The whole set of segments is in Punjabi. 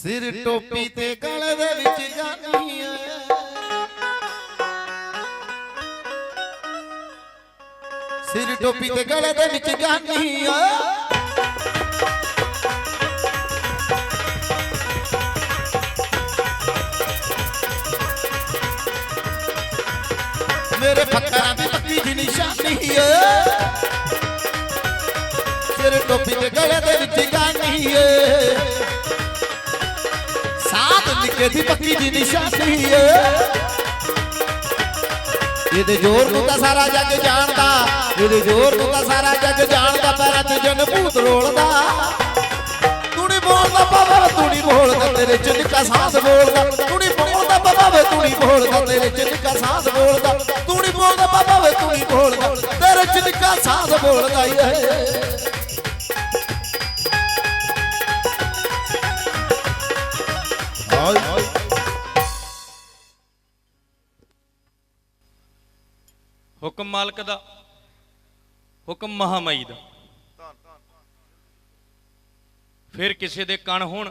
ਸਿਰ ਟੋਪੀ ਤੇ ਗਲ ਦੇ ਵਿੱਚ ਜਾਨੀ ਐ ਸਿਰ ਟੋਪੀ ਤੇ ਗਲ ਦੇ ਵਿੱਚ ਜਾਨੀ ਐ ਮੇਰੇ ਫੱਕਰਾਂ ਦੀ ਪੱਕੀ ਦੀ ਨਿਸ਼ਾਨੀ ਐ ਸਿਰ ਟੋਪੀ ਤੇ ਗਲੇ ਦੇ ਵਿੱਚ ਗਾਨੀ ਏ ਨਿੱਕੇ ਦੀ ਪੱਕੀ ਦੀ ਨਿਸ਼ਾਨੀ ਏ ਇਹਦੇ ਜ਼ੋਰ ਨੂੰ ਤਾਂ ਸਾਰਾ ਜੱਗ ਜਾਣਦਾ, ਇਹਦੇ ਜ਼ੋਰ ਨੂੰ ਤਾਂ ਸਾਰਾ ਜੱਗ ਜਾਣਦਾ, ਪੈਰਾਂ 'ਚ ਜਨ ਭੂਤ ਰੋਲਦਾ। ਤੂੰ ਨੀ ਬੋਲਦਾ ਬਾਬਾ, ਤੂੰ ਨੀ ਬੋਲਦਾ ਤੇਰੇ 'ਚ ਨਿੱਕਾ ਸਾਹ ਬੋਲਦਾ। ਤੂੰ ਨੀ ਬੋਲਦਾ ਬਾਬਾ ਵੇ, ਤੂੰ ਨੀ ਬੋਲਦਾ ਤੇਰੇ 'ਚ ਨਿੱਕਾ ਸਾਹ ਬੋਲਦਾ। ਤੂੰ ਨੀ ਬੋਲਦਾ ਬਾਬਾ ਵੇ, ਤੂੰ ਨੀ ਬੋਲਦਾ, ਤੇਰੇ 'ਚ ਨਿੱਕਾ ਸਾਹ ਬੋਲਦਾ ਏ ਹੁਕਮ ਮਾਲਕ ਦਾ, ਹੁਕਮ ਮਹਾਮਾਈ ਦਾ। ਫਿਰ ਕਿਸੇ ਦੇ ਕਣ ਹੋਣ,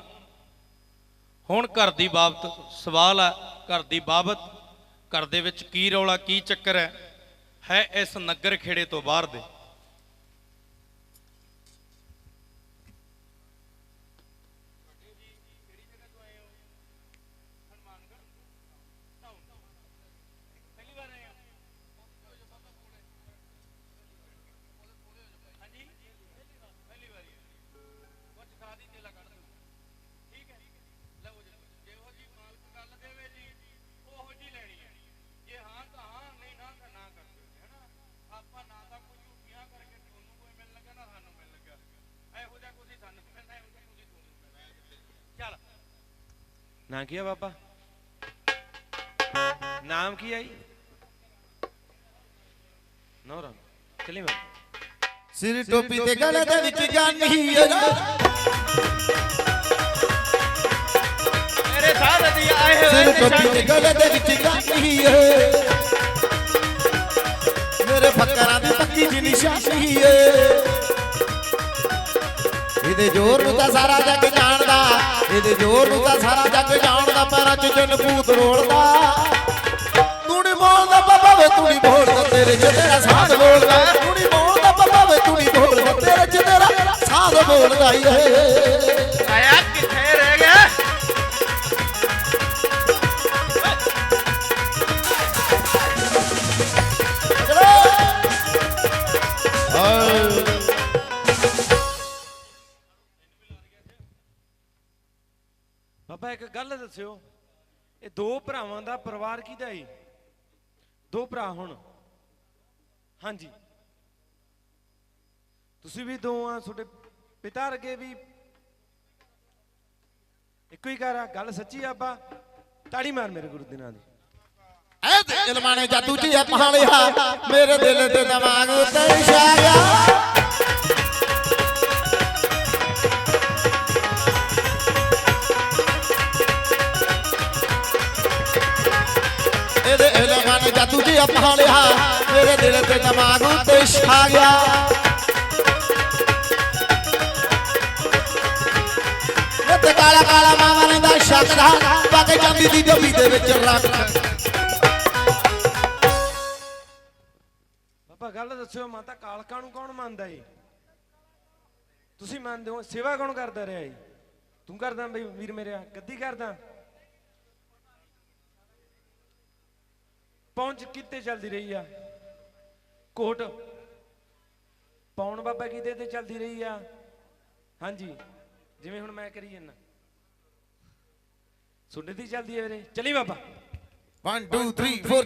ਹੁਣ ਘਰ ਦੀ ਬਾਬਤ ਸਵਾਲ ਹੈ ਘਰ ਦੀ ਬਾਬਤ, ਘਰ ਦੇ ਵਿੱਚ ਕੀ ਰੌਲਾ, ਕੀ ਚੱਕਰ ਹੈ ਹੈ ਇਸ ਨਗਰ ਖੇੜੇ ਤੋਂ ਬਾਹਰ ਦੇ। ਨਾਂ ਕੀ ਆ ਬਾਬਾ? ਨਾਮ ਕੀ ਹੈ ਜੀ? ਨੌਰਾ। ਚਲੀ ਮੈਂ। ਸਿਰ ਟੋਪੀ ਤੇ ਗਲੇ ਦੇ ਵਿੱਚ ਜਾਨੀ ਏ ਮੇਰੇ ਸਾਧ ਦੀ ਆਏ ਸਿਰ ਟੋਪੀ ਤੇ ਗਲੇ ਦੇ ਵਿੱਚ ਜਾਨੀ ਏ ਮੇਰੇ ਫੱਕਰਾਂ ਦੀ ਪੱਕੀ ਦੀ ਨਿਸ਼ਾਨੀ ਏ ਇਹਦੇ ਜ਼ੋਰ ਨੂੰ ਤਾਂ ਸਾਰਾ ਜੱਗ ਜਾਣਦਾ। ਇਹਦੇ ਜ਼ੋਰ ਨੂੰ ਤਾਂ ਸਾਰਾ ਜੱਗ ਜਾਣਦਾ, ਪੈਰਾਂ 'ਚ ਜਨ ਭੂਤ ਰੋਲਦਾ। ਤੂੰ ਨੀ ਬੋਲਦਾ ਬਾਬਾ ਵੇ ਤੂੰ ਨੀ ਬੋਲਦਾ ਤੇਰੇ 'ਚ ਤੇਰਾ ਸਾਧ ਬੋਲਦਾ। ਤੂੰ ਨੀ ਬੋਲਦਾ ਬਾਬਾ ਵੇ ਤੂੰ ਨੀ ਬੋਲਦਾ ਤੇਰੇ 'ਚ ਤੇਰਾ ਸਾਧ ਬੋਲਦਾ ਈ ਏ ਆਇਆ ਕਿੱਥੇ ਰਹਿ ਗਿਆ? ਦੱਸਿਓ, ਇਹ ਦੋ ਭਰਾਵਾਂ ਦਾ ਪਰਿਵਾਰ ਕਿਹਦਾ ਏ? ਦੋ ਭਰਾ ਹੁਣ। ਹਾਂਜੀ। ਤੁਸੀਂ ਵੀ ਦੋ ਆ, ਤੁਹਾਡੇ ਪਿਤਾ ਵਰਗੇ ਵੀ। ਇੱਕੋ ਹੀ ਘਰ ਆ, ਗੱਲ ਸੱਚੀ ਆ ਆਪਾਂ ਤਾੜੀ ਮਾਰ ਮੇਰੇ ਗੁਰੂ ਦੇ। ਨਾਂ ਦੀ ਐ ਤੇ ਇਲਮਾਂ ਜਾਦੂ ਜੀ ਪਹਾੜਿਆ ਮੇਰੇ ਦਿਲ ਤੇ ਦਿਮਾਗ ਉੱਤੇ ਛਾ ਇਹਦੇ ਇਲਮਾਂ ਨੇ ਜਾਦੂ ਜੀ ਮੇਰੇ ਦਿਲ ਤੇ ਦਿਮਾਗ ਉੱਤੇ ਛਾ ਗਿਆ। ਤੇ ਕਾਲਾ ਕਾਲਾ ਮਾਵਾਂ ਦਾ ਸ਼ੱਕ ਦਾ ਪੱਕ ਜਾਂਦੀ ਦੀ ਡੱਬੀ ਦੇ ਵਿੱਚ ਰੱਖ। ਬਾਬਾ, ਗੱਲ ਦੱਸਿਓ ਮਾਤਾ ਕਾਲਕਾ ਨੂੰ ਕੌਣ ਮੰਨਦਾ ਏ? ਤੁਸੀਂ ਮੰਨਦੇ ਹੋ, ਸੇਵਾ ਕੌਣ ਕਰਦਾ ਰਿਹਾ ਏ? ਤੂੰ ਕਰਦਾ ਬਈ, ਵੀਰ ਮੇਰੇ ਗੱਦੀ ਕਰਦਾ। ਪਹੁੰਚ ਕਿੱਥੇ ਚੱਲਦੀ ਰਹੀ ਆ? ਕੋਟ ਪੌਣ ਬਾਬਾ ਕਿਤੇ ਤੇ ਚੱਲਦੀ ਰਹੀ ਆ? ਹਾਂਜੀ ਜਿਵੇਂ ਹੁਣ ਮੈਂ ਕਰੀ ਜਾਂਦਾ। ਸੁਣਨੇ ਦੀ ਚੱਲਦੀ ਹੈ ਵੀਰੇ। ਚਲੀ ਬਾਬਾ। 1 2 3 4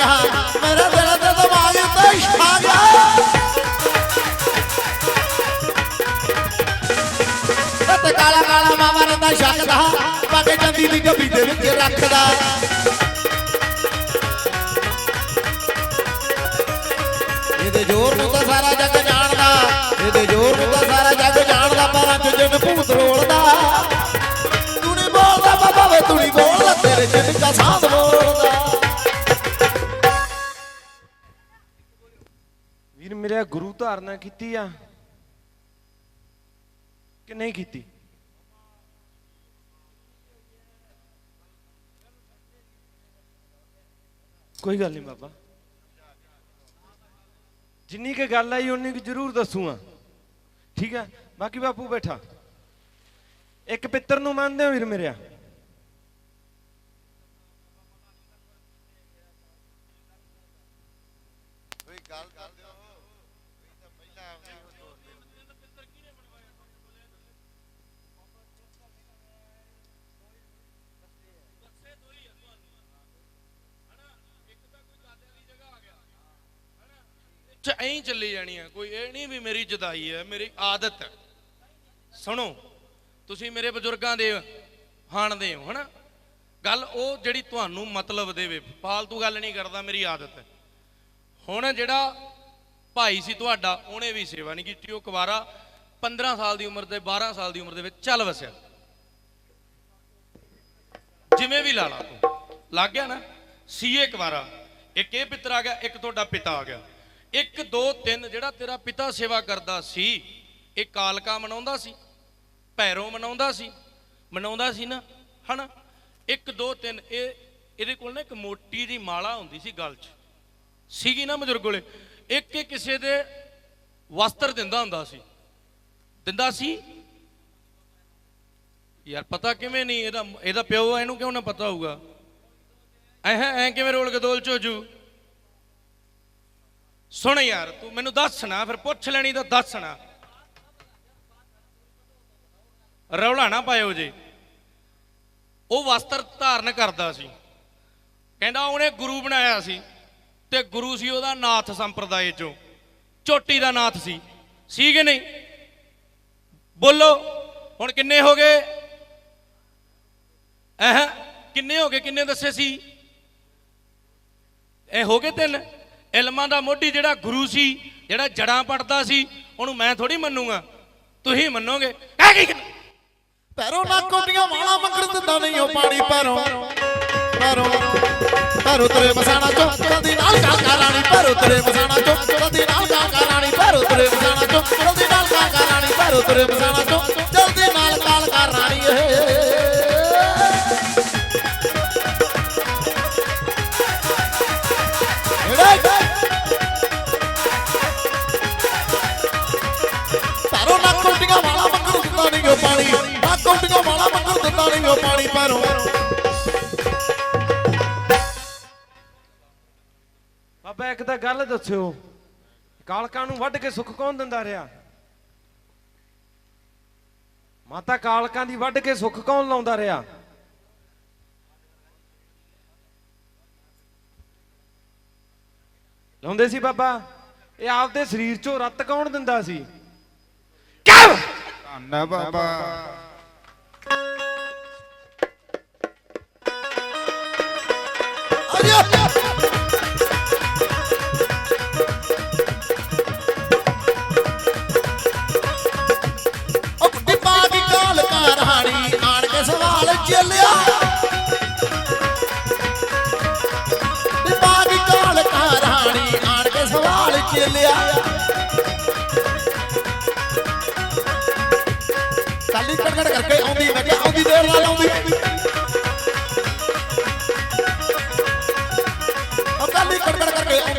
ਕਿਹਾ ਮੇਰਾ ਦਿਲ ਤੇ ਦਿਮਾਗ ਤੇ ਛਾ ਗਿਆ। ਤੇ ਕਾਲਾ ਕਾਲਾ ਮਾਵਾ ਰੰਦਾ ਛੱਕਦਾ ਪੱਗ ਜਾਂਦੀ ਦੀ ਗੱਬੀ ਦੇ ਵਿੱਚ ਰੱਖਦਾ। ਇਹਦੇ ਜ਼ੋਰ ਨੂੰ ਤਾਂ ਸਾਰਾ ਜੱਗ ਜਾਣਦਾ, ਇਹਦੇ ਜ਼ੋਰ ਨੂੰ ਤਾਂ ਸਾਰਾ ਜੱਗ ਜਾਣਦਾ ਪਰ ਅੱਜ ਜਿੰਨ ਭੂਤ ਰੋਲਦਾ ਤੂੰ ਨਹੀਂ ਬੋਲਦਾ ਬਾਬਾ ਤੂੰ ਨਹੀਂ ਬੋਲਦਾ, ਤੇਰੇ ਜਿੰਨ ਕਾ ਸਾਥ ਬੋਲਦਾ ਮੇਰੇ ਗੁਰੂ ਧਾਰਨਾ ਕੀਤੀ ਆ ਕਿ ਨਹੀਂ ਕੀਤੀ? ਕੋਈ ਗੱਲ ਨਹੀਂ ਬਾਬਾ। ਜਿੰਨੀ ਕੁ ਗੱਲ ਆਈ, ਉਨੀ ਕੁ ਜ਼ਰੂਰ ਦੱਸੂਗਾ ਠੀਕ ਆ? ਬਾਕੀ ਬਾਪੂ ਬੈਠਾ। ਇੱਕ ਪਿੱਤਰ ਨੂੰ ਮੰਨਦੇ ਹੋ ਵੀਰ ਮੇਰਿਆ ਚ ਐਂ ਚੱਲੀ ਜਾਣੀ ਆ, ਕੋਈ ਇਹ ਨਹੀਂ ਵੀ ਮੇਰੀ ਜਦਾਈ ਹੈ, ਮੇਰੀ ਆਦਤ ਹੈ। ਸੁਣੋ, ਤੁਸੀਂ ਮੇਰੇ ਬਜ਼ੁਰਗਾਂ ਦੇ ਹਾਣਦੇ ਹੋ, ਹਨਾ? ਗੱਲ ਉਹ ਜਿਹੜੀ ਤੁਹਾਨੂੰ ਮਤਲਬ ਦੇਵੇ, ਫਾਲਤੂ ਗੱਲ ਨਹੀਂ ਕਰਦਾ, ਮੇਰੀ ਆਦਤ ਹੈ। ਹੁਣ ਜਿਹੜਾ ਭਾਈ ਸੀ ਤੁਹਾਡਾ, ਉਹਨੇ ਵੀ ਸੇਵਾ ਨਹੀਂ ਕੀਤੀ, ਉਹ ਕੁਵਾਰਾ 15 ਸਾਲ ਦੀ ਉਮਰ ਦੇ 12 ਸਾਲ ਦੀ ਉਮਰ ਦੇ ਵਿੱਚ ਚੱਲ ਵਸਿਆ। ਜਿਵੇਂ ਵੀ ਲਾ ਲਾ ਤੂੰ। ਲੱਗ ਗਿਆ ਨਾ? ਸੀਏ ਕੁਵਾਰਾ। ਇੱਕ ਇਹ ਪਿੱਤਰ ਆ ਗਿਆ, ਇੱਕ ਤੁਹਾਡਾ ਪਿਤਾ ਆ ਗਿਆ। ਇੱਕ, ਦੋ, ਤਿੰਨ ਜਿਹੜਾ ਤੇਰਾ ਪਿਤਾ ਸੇਵਾ ਕਰਦਾ ਸੀ, ਇਹ ਕਾਲਕਾ ਮਨਾਉਂਦਾ ਸੀ, ਭੈਰੋ ਮਨਾਉਂਦਾ ਸੀ ਮਨਾਉਂਦਾ ਸੀ ਨਾ, ਹਨਾ? ਇੱਕ, ਦੋ, ਤਿੰਨ, ਇਹ, ਇਹਦੇ ਕੋਲ ਨਾ ਇੱਕ ਮੋਟੀ ਦੀ ਮਾਲਾ ਹੁੰਦੀ ਸੀ ਗਲ 'ਚ। ਸੀਗੀ ਨਾ ਬਜ਼ੁਰਗ ਕੋਲੇ, ਇੱਕ ਇੱਕ ਕਿਸੇ ਦੇ ਵਸਤਰ ਦਿੰਦਾ ਹੁੰਦਾ ਸੀ। ਦਿੰਦਾ ਸੀ? ਯਾਰ ਪਤਾ ਕਿਵੇਂ ਨਹੀਂ, ਇਹਦਾ ਇਹਦਾ ਪਿਓ ਆ, ਇਹਨੂੰ ਕਿਉਂ ਨਾ ਪਤਾ ਹੋਊਗਾ? ਐ ਐ ਕਿਵੇਂ ਰੋਲ ਗਦੋਲ ਚ ਸੁਣ ਯਾਰ, ਤੂੰ ਮੈਨੂੰ ਦੱਸਣਾ, ਫਿਰ ਪੁੱਛ ਲੈਣੀ ਤਾਂ ਦੱਸਣਾ। ਰੌਲਾ ਨਾ ਪਾਇਓ ਜੀ। ਉਹ ਵਸਤਰ ਧਾਰਨ ਕਰਦਾ ਸੀ। ਕਹਿੰਦਾ ਉਹਨੇ ਗੁਰੂ ਬਣਾਇਆ ਸੀ ਤੇ ਗੁਰੂ ਸੀ ਉਹਦਾ ਨਾਥ ਸੰਪਰਦਾਇ ਚੋਂ। ਚੋਟੀ ਦਾ ਨਾਥ ਸੀ। ਸੀ ਕਿ ਨਹੀਂ? ਬੋਲੋ, ਹੁਣ ਕਿੰਨੇ ਹੋ ਗਏ? ਐਹ ਕਿੰਨੇ ਹੋ ਗਏ? ਕਿੰਨੇ ਦੱਸੇ ਸੀ? ਇਹ ਹੋ ਗਏ ਤਿੰਨ? ਇਲਮਾਂ ਦਾ ਮੋਢੀ ਜਿਹੜਾ ਗੁਰੂ ਸੀ, ਜਿਹੜਾ ਜੜਾਂ ਪੜਦਾ ਸੀ, ਉਹਨੂੰ ਮੈਂ ਥੋੜੀ ਮੰਨੂਗਾ। ਤੁਸੀਂ ਮੰਨੋਗੇ? ਕਹਿ ਕੀ ਕਰਨਾ? ਪੈਰੋਂ ਨਾ ਕੋਟੀਆਂ ਵਾਲਾ ਮੰਗਰ ਦਿੰਦਾ ਨਹੀਂ, ਉਹ ਪਾਣੀ ਪੈਰੋਂ। ਪੈਰੋਂ ਪੈਰੋਂ ਤੇਰੇ ਮਸਾਣਾ ਚੋਂ ਚਲਦੀ ਨਾਲ ਕਾਕਾ ਰਾਣੀ, ਪੈਰੋਂ ਤੇਰੇ ਮਸਾਣਾ ਚੋਂ ਚਲਦੀ ਨਾਲ ਕਾਕਾ ਰਾਣੀ, ਪੈਰੋਂ ਤੇਰੇ ਮਸਾਣਾ ਚੋਂ ਚਲਦੀ ਨਾਲ ਕਾਕਾ ਰਾਣੀ, ਪੈਰੋਂ ਤੇਰੇ ਮਸਾਣਾ ਚੋਂ ਚਲਦੀ ਨਾਲ ਕਾਲਕਾ ਰਾਣੀ, ਏ। ਪੈਰੋਂ ਵਾਲਾ ਮੰਗਰ ਦਿੰਦਾ ਨਹੀਂ ਉਹ ਪਾਣੀ। ਨਾ ਕੋਟੀਆਂ ਵਾਲਾ ਮੰਗਰ ਦਿੰਦਾ ਨਹੀਂ ਉਹ ਪਾਣੀ ਪੈਰੋਂ ਬਾਬਾ, ਇੱਕ ਤਾਂ ਗੱਲ ਦੱਸਿਓ। ਕਾਲਕਾਂ ਨੂੰ ਵੱਢ ਕੇ ਸੁੱਖ ਕੌਣ ਦਿੰਦਾ ਰਿਹਾ? ਮਾਤਾ ਕਾਲਕਾਂ ਦੀ ਵੱਢ ਕੇ ਸੁੱਖ ਕੌਣ ਲਾਉਂਦਾ ਰਿਹਾ? ਲਾਉਂਦੇ ਸੀ ਬਾਬਾ। ਇਹ ਆਪਦੇ ਸਰੀਰ ਚੋਂ ਰੱਤ ਕੌਣ ਦਿੰਦਾ ਸੀ? Go!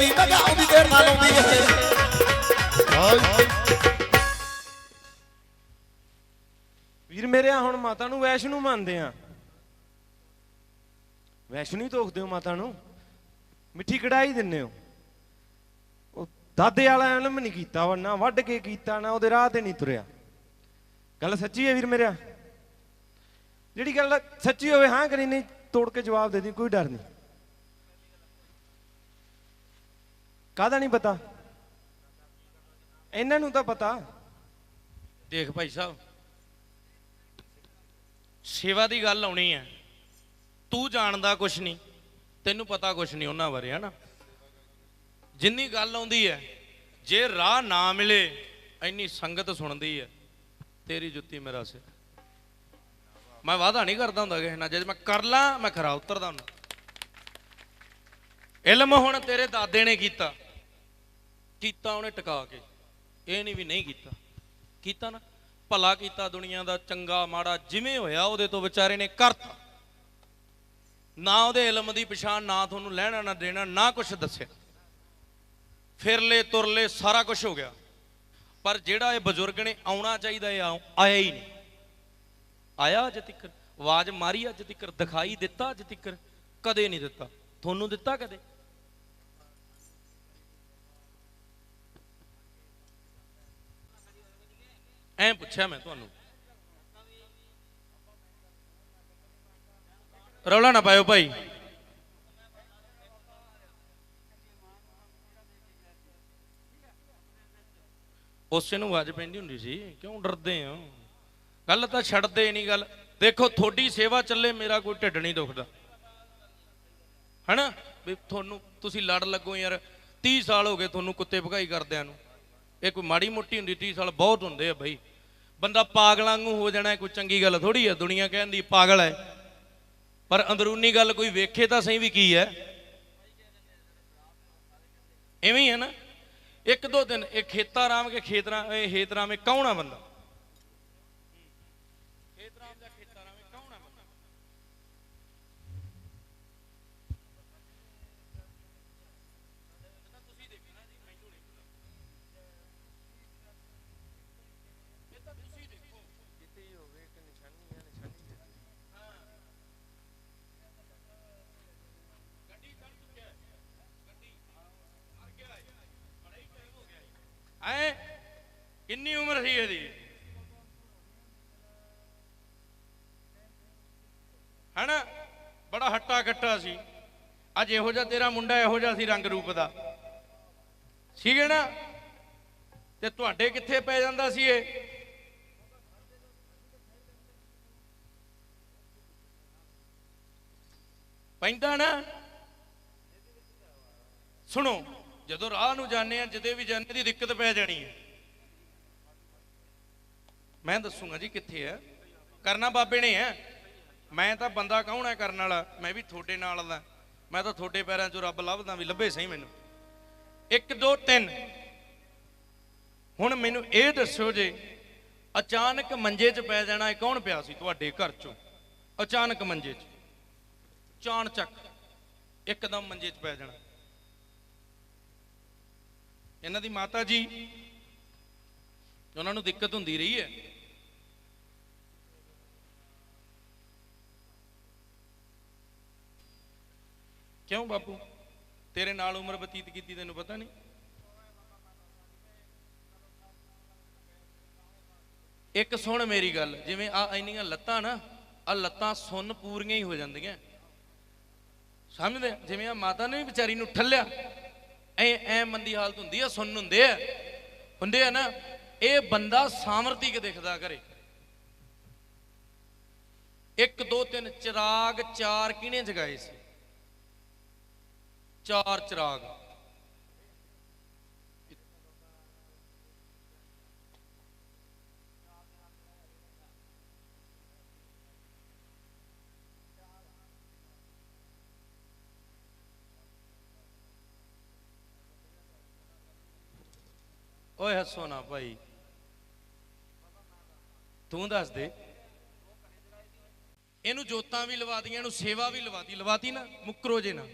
ਆਉਂਦੀ ਮੈਂ ਆਉਂਦੀ ਦੇਰ ਨਾਲ ਆਉਂਦੀ ਹਾਏ ਵੀਰ ਮੇਰੇ ਹੁਣ ਮਾਤਾ ਨੂੰ ਵੈਸ਼ਨੂ ਮੰਨਦੇ ਆ। ਵੈਸ਼ਨੂ ਹੀ ਤੋਖਦੇ ਹੋ ਮਾਤਾ ਨੂੰ। ਮਿੱਠੀ ਕੜਾਈ ਦਿੰਨੇ ਹੋ। ਉਹ ਦਾਦੇ ਵਾਲਾ ਇਲਮ ਨਹੀਂ ਕੀਤਾ ਵਾ, ਨਾ ਵੱਢ ਕੇ ਕੀਤਾ, ਨਾ ਉਹਦੇ ਰਾਹ ਤੇ ਨਹੀਂ ਤੁਰਿਆ। ਗੱਲ ਸੱਚੀ ਹੈ ਵੀਰ ਮੇਰਿਆ ਜਿਹੜੀ ਗੱਲ ਸੱਚੀ ਹੋਵੇ, ਹਾਂ ਕਰੀ, ਨਹੀਂ ਤੋੜ ਕੇ ਜਵਾਬ ਦੇ ਦੀ, ਕੋਈ ਡਰ ਨਹੀਂ। ਕਾਹਦਾ ਨਹੀਂ ਪਤਾ? ਇਹਨਾਂ ਨੂੰ ਤਾਂ ਪਤਾ। ਦੇਖ ਭਾਈ ਸਾਹਿਬ, ਸੇਵਾ ਦੀ ਗੱਲ ਆਉਣੀ ਹੈ। ਤੂੰ ਜਾਣਦਾ ਕੁਛ ਨਹੀਂ, ਤੈਨੂੰ ਪਤਾ ਕੁਛ ਨਹੀਂ ਉਹਨਾਂ ਬਾਰੇ, ਹਨਾ? ਜਿੰਨੀ ਗੱਲ ਆਉਂਦੀ ਹੈ, ਜੇ ਰਾਹ ਨਾ ਮਿਲੇ, ਇੰਨੀ ਸੰਗਤ ਸੁਣਦੀ ਹੈ। ਤੇਰੀ ਜੁੱਤੀ ਮੇਰਾ ਸਿਰ। ਮੈਂ ਵਾਅਦਾ ਨਹੀਂ ਕਰਦਾ ਹੁੰਦਾ ਕਿਸੇ ਨਾਲ, ਜੇ ਮੈਂ ਕਰ ਲਾਂ, ਮੈਂ ਖਰਾ ਉਤਰਦਾ ਹੁੰਦਾ। ਇਲਮ ਹੁਣ ਤੇਰੇ ਦਾਦੇ ਨੇ ਕੀਤਾ। ਕੀਤਾ ਉਹਨੇ ਟਿਕਾ ਕੇ। ਇਹ ਨਹੀਂ ਵੀ ਨਹੀਂ ਕੀਤਾ। ਕੀਤਾ ਨਾ। ਭਲਾ ਕੀਤਾ ਦੁਨੀਆ ਦਾ, ਚੰਗਾ, ਮਾੜਾ, ਜਿਵੇਂ ਹੋਇਆ ਉਹਦੇ ਤੋਂ ਵਿਚਾਰੇ ਨੇ ਕਰਤਾ। ਨਾ ਉਹਦੇ ਇਲਮ ਦੀ ਪਛਾਣ, ਨਾ ਤੁਹਾਨੂੰ ਲੈਣਾ, ਨਾ ਦੇਣਾ, ਨਾ ਕੁਝ ਦੱਸਿਆ। ਫਿਰਲੇ, ਤੁਰਲੇ, ਸਾਰਾ ਕੁਝ ਹੋ ਗਿਆ। ਪਰ ਜਿਹੜਾ ਇਹ ਬਜ਼ੁਰਗ ਨੇ ਆਉਣਾ ਚਾਹੀਦਾ, ਇਹ ਆਇਆ ਹੀ ਨਹੀਂ। ਆਇਆ ਅੱਜ ਤੱਕ ਆਵਾਜ਼ ਮਾਰੀ ਅੱਜ ਤੱਕ ਦਿਖਾਈ ਦਿੱਤਾ ਅੱਜ ਤੱਕ ਕਦੇ ਨਹੀਂ ਦਿੱਤਾ। ਤੁਹਾਨੂੰ ਦਿੱਤਾ ਕਦੇ? ਐਂ ਪੁੱਛਿਆ ਮੈਂ ਤੁਹਾਨੂੰ। ਰੌਲਾ ਨਾ ਪਾਇਓ ਭਾਈ। ਉਸੇ ਨੂੰ ਆਵਾਜ਼ ਪੈਂਦੀ ਹੁੰਦੀ ਸੀ, ਕਿਉਂ ਡਰਦੇ ਆ ਗੱਲ ਤਾਂ ਛੱਡਦੇ ਨਹੀਂ ਗੱਲ। ਦੇਖੋ, ਤੁਹਾਡੀ ਸੇਵਾ ਚੱਲੇ, ਮੇਰਾ ਕੋਈ ਢਿੱਡ ਨਹੀਂ ਦੁਖਦਾ। ਹਨਾ? ਵੀ ਤੁਹਾਨੂੰ, ਤੁਸੀਂ ਲੜ ਲੱਗੋ ਯਾਰ। 30 ਸਾਲ ਹੋ ਗਏ ਤੁਹਾਨੂੰ ਕੁੱਤੇ ਭਗਾਈ ਕਰਦਿਆਂ ਨੂੰ। ਇਹ ਕੋਈ ਮਾੜੀ ਮੋਟੀ ਹੁੰਦੀ 30 ਸਾਲ ਬਹੁਤ ਹੁੰਦੇ ਆ ਬਈ ਬੰਦਾ ਪਾਗਲਾਂ ਨੂੰ ਹੋ ਜਾਣਾ ਕੋਈ ਚੰਗੀ ਗੱਲ ਥੋੜੀ ਆ ਦੁਨੀਆ ਕਹਿੰਦੀ ਪਾਗਲ ਹੈ। ਪਰ ਅੰਦਰੂਨੀ ਗੱਲ ਕੋਈ ਵੇਖੇ ਤਾਂ ਸਹੀ ਵੀ ਕੀ ਹੈ? ਐਵੇਂ ਹੀ ਹੈ ਨਾ। ਇੱਕ ਦੋ ਦਿਨ ਇਹ ਖੇਤਾ ਰਾਮ ਕੇ ਖੇਤਰਾ ਇਹ ਖੇਤ ਰਾਮ, ਇਹ ਕੌਣ ਆ ਬੰਦਾ ਖੇਤ ਰਾਮ ਦਾ ਖੇਤਾ ਰਾਮ ਇਹ ਕੌਣ ਆ ਬੰਦਾ ਐ ਕਿੰਨੀ ਉਮਰ ਸੀ ਇਹਦੀ ਹਨਾ ਬੜਾ ਹੱਟਾ ਕੱਟਾ ਸੀ ਅੱਜ ਇਹੋ ਜਿਹਾ ਤੇਰਾ ਮੁੰਡਾ, ਇਹੋ ਜਿਹਾ ਸੀ ਰੰਗ ਰੂਪ ਦਾ। ਸੀਗੇ ਨਾ? ਤੇ ਤੁਹਾਡੇ ਕਿੱਥੇ ਪੈ ਜਾਂਦਾ ਸੀ ਇਹ? ਪੈਂਦਾ ਨਾ? ਸੁਣੋ, ਜਦੋਂ ਰਾਹ ਨੂੰ ਜਾਂਦੇ ਆ, ਜਦੇ ਵੀ ਜਾਂਦੇ ਦੀ ਦਿੱਕਤ ਪੈ ਜਾਣੀ ਹੈ। ਮੈਂ ਦੱਸੂਗਾ ਜੀ ਕਿੱਥੇ ਹੈ। ਕਰਨਾ ਬਾਬੇ ਨੇ ਹੈ। ਮੈਂ ਤਾਂ ਬੰਦਾ ਕੌਣ ਹੈ ਕਰਨ ਵਾਲਾ? ਮੈਂ ਵੀ ਤੁਹਾਡੇ ਨਾਲ ਦਾ। ਮੈਂ ਤਾਂ ਤੁਹਾਡੇ ਪੈਰਾਂ 'ਚੋਂ ਰੱਬ ਲੱਭਦਾ ਵੀ ਲੱਭੇ ਸਹੀ ਮੈਨੂੰ। 1 2 3 ਹੁਣ ਮੈਨੂੰ ਇਹ ਦੱਸਿਓ ਜੇ, ਅਚਾਨਕ ਮੰਜੇ 'ਚ ਪੈ ਜਾਣਾ ਇਹ ਕੌਣ ਪਿਆ ਸੀ ਤੁਹਾਡੇ ਘਰ 'ਚੋਂ? ਅਚਾਨਕ ਮੰਜੇ 'ਚ। ਚਾਣ ਚੱਕ, ਇੱਕਦਮ ਮੰਜੇ 'ਚ ਪੈ ਜਾਣਾ। ਇਹਨਾਂ ਦੀ ਮਾਤਾ ਜੀ, ਉਹਨਾਂ ਨੂੰ ਦਿੱਕਤ ਹੁੰਦੀ ਰਹੀ ਹੈ। ਕਿਉਂ ਬਾਪੂ? ਤੇਰੇ ਨਾਲ ਉਮਰ ਬਤੀਤ ਕੀਤੀ ਤੈਨੂੰ ਪਤਾ ਨਹੀਂ? ਇੱਕ ਸੁਣ ਮੇਰੀ ਗੱਲ, ਜਿਵੇਂ ਆ ਇੰਨੀਆਂ ਲੱਤਾਂ ਨਾ ਆ ਲੱਤਾਂ ਸੁੰਨ ਪੂਰੀਆਂ ਹੀ ਹੋ ਜਾਂਦੀਆਂ। ਸਮਝਦੇ? ਜਿਵੇਂ ਆ ਮਾਤਾ ਨੇ ਵੀ ਵਿਚਾਰੀ ਨੂੰ ਠੱਲਿਆ। ਐ ਐ ਮੰਦੀ ਹਾਲਤ ਹੁੰਦੀ ਆ, ਸੁੰਨ ਹੁੰਦੇ ਆ। ਹੁੰਦੇ ਆ ਨਾ, ਇਹ ਬੰਦਾ ਸਾਮਰਤਿਕ ਦਿਖਦਾ ਕਰੇ। 1 2 3 ਚਿਰਾਗ ਚਾਰ ਕਿਹਨੇ ਜਗਾਏ ਸੀ। ਚਾਰ ਚਿਰਾਗ। ਓਏ ਹੱਸੋ ਨਾ ਭਾਈ। ਤੂੰ ਦੱਸ ਦੇ। ਇਹਨੂੰ ਜੋਤਾਂ ਵੀ ਲਵਾ ਦੀਆਂ, ਇਹਨੂੰ ਸੇਵਾ ਵੀ ਲਵਾਤੀ ਲਵਾਤੀ ਨਾ, ਮੁੱਕਰੋ ਜੇ ਨਾ।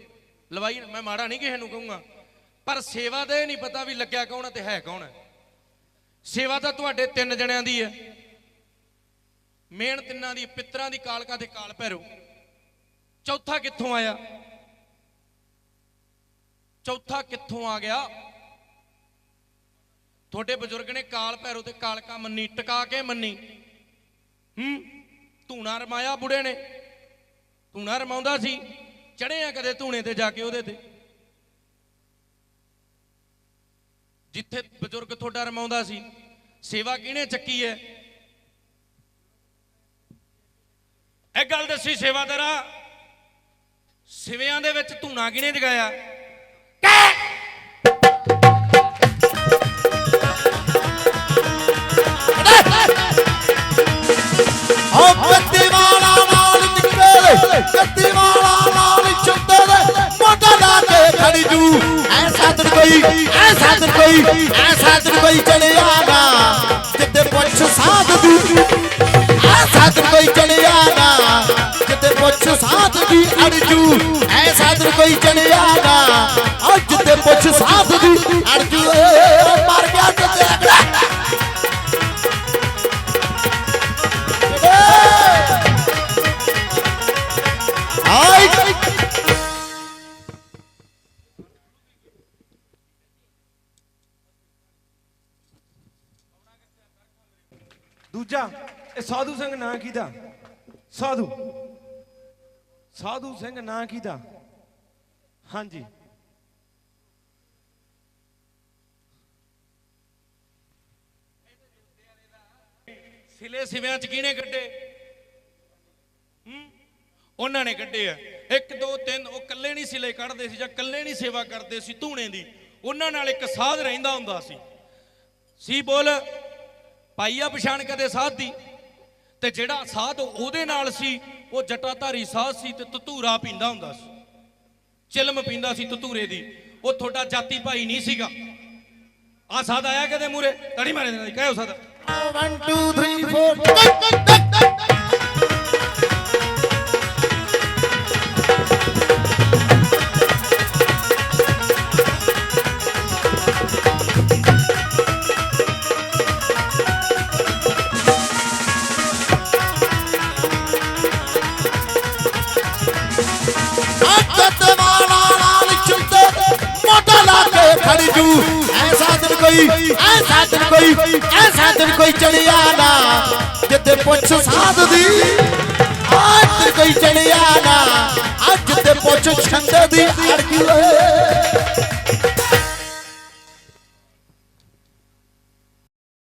ਲਵਾਈ ਮੈਂ ਮਾੜਾ ਨਹੀਂ ਕਿਸੇ ਨੂੰ ਕਹੂੰਗਾ। ਪਰ ਸੇਵਾ ਦਾ ਇਹ ਨਹੀਂ ਪਤਾ ਵੀ ਲੱਗਿਆ ਕੌਣ ਤੇ ਹੈ ਕੌਣ ਹੈ ਸੇਵਾ ਤਾਂ ਤੁਹਾਡੇ ਤਿੰਨ ਜਣਿਆਂ ਦੀ ਹੈ ਮੇਨ ਤਿੰਨਾਂ ਦੀ, ਪਿੱਤਰਾਂ ਦੀ ਕਾਲਕਾ ਤੇ ਕਾਲ ਭੈਰੋ। ਚੌਥਾ ਕਿੱਥੋਂ ਆਇਆ? ਚੌਥਾ ਕਿੱਥੋਂ ਆ ਗਿਆ? ਤੁਹਾਡੇ ਬਜ਼ੁਰਗ ਨੇ ਕਾਲ ਭੈਰੋ ਤੇ ਕਾਲਕਾ ਮੰਨੀ, ਟਿਕਾ ਕੇ ਮੰਨੀ। ਹੂੰ, ਧੂਣਾ ਰਮਾਇਆ ਬੁੜੇ ਨੇ। ਧੂਣਾ ਰਮਾਉਂਦਾ ਸੀ। ਚੜੇ ਆ ਕਦੇ ਧੂਣੇ ਤੇ ਜਾ ਕੇ ਉਹਦੇ ਤੇ। ਜਿੱਥੇ ਬਜ਼ੁਰਗ ਤੁਹਾਡਾ ਰਮਾਉਂਦਾ ਸੀ, ਸੇਵਾ ਕਿਹਨੇ ਚੱਕੀ ਹੈ ਇਹ ਗੱਲ ਦੱਸੀ ਸੇਵਾਦਾਰਾ, ਸਿਵਿਆਂ ਦੇ ਵਿੱਚ ਧੂਣਾ ਕਿਹਨੇ ਜਗਾਇਆ? ਕੋਈ ਐਸਾ ਦਿਨ ਕੋਈ ਚੜਿਆ ਨਾ ਜਿੱਤੇ ਪੁੱਛ ਸਾਧ ਦੀ। ਐਸਾ ਦਿਨ ਕੋਈ ਚੜਿਆ ਨਾ ਜਿੱਤੇ ਪੁੱਛ ਸਾਧ ਦੀ ਅਰਜੂ। ਐਸਾ ਦਿਨ ਕੋਈ ਚੜਿਆ ਨਾ, ਅੱਜ ਜਿੱਤੇ ਪੁੱਛ ਸਾਧ ਦੀ ਅੜਜੂ ਦੂਜਾ, ਇਹ ਸਾਧੂ ਸਿੰਘ ਨਾਂ ਕਿਹਦਾ? ਸਾਧੂ। ਸਾਧੂ ਸਿੰਘ ਨਾਂ ਕਿਹਦਾ? ਹਾਂਜੀ। ਸਿਲੇ ਸਿਵਿਆਂ ਚ ਕਿਹਨੇ ਕੱਢੇ? ਹੂੰ? ਉਹਨਾਂ ਨੇ ਕੱਢੇ ਆ। ਇੱਕ, ਦੋ, ਤਿੰਨ, ਉਹ ਕੱਲੇ ਨਹੀਂ ਸਿਲੇ ਕੱਢਦੇ ਸੀ ਜਾਂ ਕੱਲੇ ਨਹੀਂ ਸੇਵਾ ਕਰਦੇ ਸੀ ਧੂਣੇ ਦੀ। ਉਹਨਾਂ ਨਾਲ ਇੱਕ ਸਾਧ ਰਹਿੰਦਾ ਹੁੰਦਾ ਸੀ। ਸੀ ਬੋਲ ਪਾਈਆ ਪਛਾਣ ਕਦੇ ਸਾਧ ਦੀ? ਤੇ ਜਿਹੜਾ ਸਾਧ ਉਹਦੇ ਨਾਲ ਸੀ, ਉਹ ਜਟਾਧਾਰੀ ਸਾਧ ਸੀ ਤੇ ਧਤੂਰਾ ਪੀਂਦਾ ਹੁੰਦਾ ਸੀ। ਚਿਲਮ ਪੀਂਦਾ ਸੀ ਧਤੂਰੇ ਦੀ। ਉਹ ਤੁਹਾਡਾ ਜਾਤੀ ਭਾਈ ਨਹੀਂ ਸੀਗਾ। ਆ ਸਾਧ ਆਇਆ ਕਦੇ ਮੂਰੇ ਤੜੀ ਮਾਰੇ ਦੇ ਕਹਿਓ ਸਾਧ। 1 2 3 4 ਖੜੀ ਜੂ। ਐਸਾ ਦਿਨ ਕੋਈ ਐਸਾ ਦਿਨ ਕੋਈ ਐਸਾ ਦਿਨ ਕੋਈ ਚੜਿਆ ਨਾ। ਜਿੱਤੇ ਪੁੱਛ ਸਾਧ ਦੀ ਅੱਜ ਕੋਈ ਚੜਿਆ ਨਾ। ਅੱਜ ਤੇ ਪੁੱਛ ਛੰਦ ਦੀ ਅੜਕੀ ਓਏ